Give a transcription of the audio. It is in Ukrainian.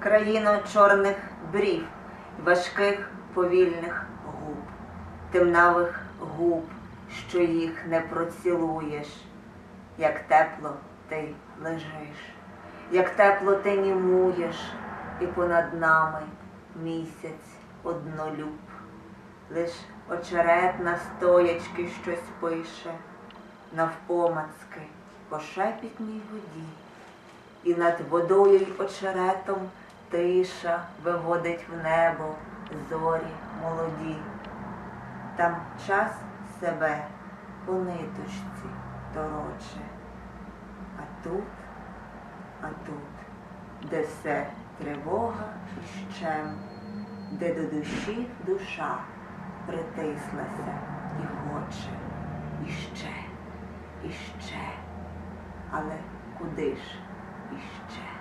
країно чорних брів, важких повільних губ, темнавих губ, що їх не процілуєш, як тепло ти лежиш, як тепло ти німуєш, і понад нами місяць однолюб. Лиш очерет на стоячки щось пише, навпомацки по шепітній воді, і над водою й очеретом тиша виводить в небо зорі молоді. Там час себе по ниточці тороче, а тут, а тут, де все тривога і щем, де до душі душа притислася і хоче, і ще, і ще, але куди ж іще?